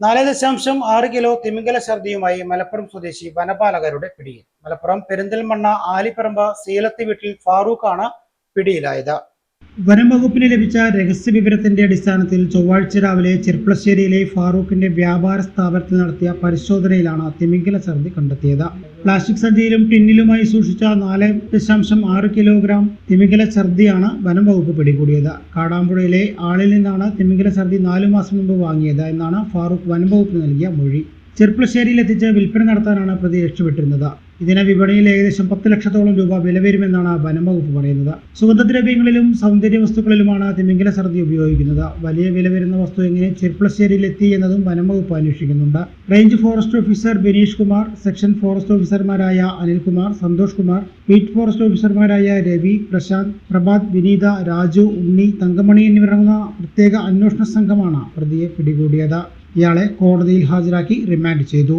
നാല് ദശാംശം ആറ് കിലോ തിമിംഗല ഛർദിയുമായി മലപ്പുറം സ്വദേശി വനപാലകരുടെ പിടിയിൽ. മലപ്പുറം പെരിന്തൽമണ്ണ ആലിപ്പറമ്പ സീലത്തി വീട്ടിൽ ഫാറൂഖാണ് പിടിയിലായത്. വനം വകുപ്പിന് ലഭിച്ച രഹസ്യ വിവരത്തിന്റെ അടിസ്ഥാനത്തിൽ ചൊവ്വാഴ്ച രാവിലെ ചെർപ്പളശ്ശേരിയിലെ ഫാറൂഖിന്റെ വ്യാപാര സ്ഥാപനത്തിൽ നടത്തിയ പരിശോധനയിലാണ് തിമിംഗല ഛർദി കണ്ടെത്തിയത്. പ്ലാസ്റ്റിക് സഞ്ചിയിലും ടിന്നിലുമായി സൂക്ഷിച്ച നാല് ദശാംശം ആറ് കിലോഗ്രാം തിമിംഗല ഛർദിയാണ് വനം വകുപ്പ് പിടികൂടിയത്. കാടാമ്പുഴയിലെ ആളിൽ നിന്നാണ് തിമിംഗല ഛർദി നാലു മാസം മുമ്പ് വാങ്ങിയത് എന്നാണ് ഫാറൂഖ് വനം വകുപ്പ് നൽകിയ മൊഴി. ചെർപ്പളശ്ശേരിയിൽ എത്തിച്ച് വിൽപ്പന നടത്താനാണ് പ്രതി രക്ഷപ്പെട്ടിരുന്നത്. ഇതിന് വിപണിയിൽ ഏകദേശം പത്ത് ലക്ഷത്തോളം രൂപ വില വരുമെന്നാണ് വനം വകുപ്പ് പറയുന്നത്. സുഗന്ധദ്രവ്യങ്ങളിലും സൗന്ദര്യ വസ്തുക്കളിലുമാണ് തിമിംഗല സർദി ഉപയോഗിക്കുന്നത്. വലിയ വില വരുന്ന വസ്തു എങ്ങനെ ചെർപ്പളശ്ശേരിയിൽ എത്തി എന്നതും വനം വകുപ്പ് അന്വേഷിക്കുന്നുണ്ട്. Range forest officer Bineesh Kumar section forest ഓഫീസർമാരായ അനിൽകുമാർ സന്തോഷ് കുമാർ ബീറ്റ് ഫോറസ്റ്റ് ഓഫീസർമാരായ രവി പ്രശാന്ത് പ്രഭാത് വിനീത രാജു ഉണ്ണി തങ്കമണി എന്നിവരടങ്ങുന്ന പ്രത്യേക അന്വേഷണ സംഘമാണ് പ്രതിയെ പിടികൂടിയത്. ഇയാളെ കോടതിയിൽ ഹാജരാക്കി റിമാൻഡ് ചെയ്തു.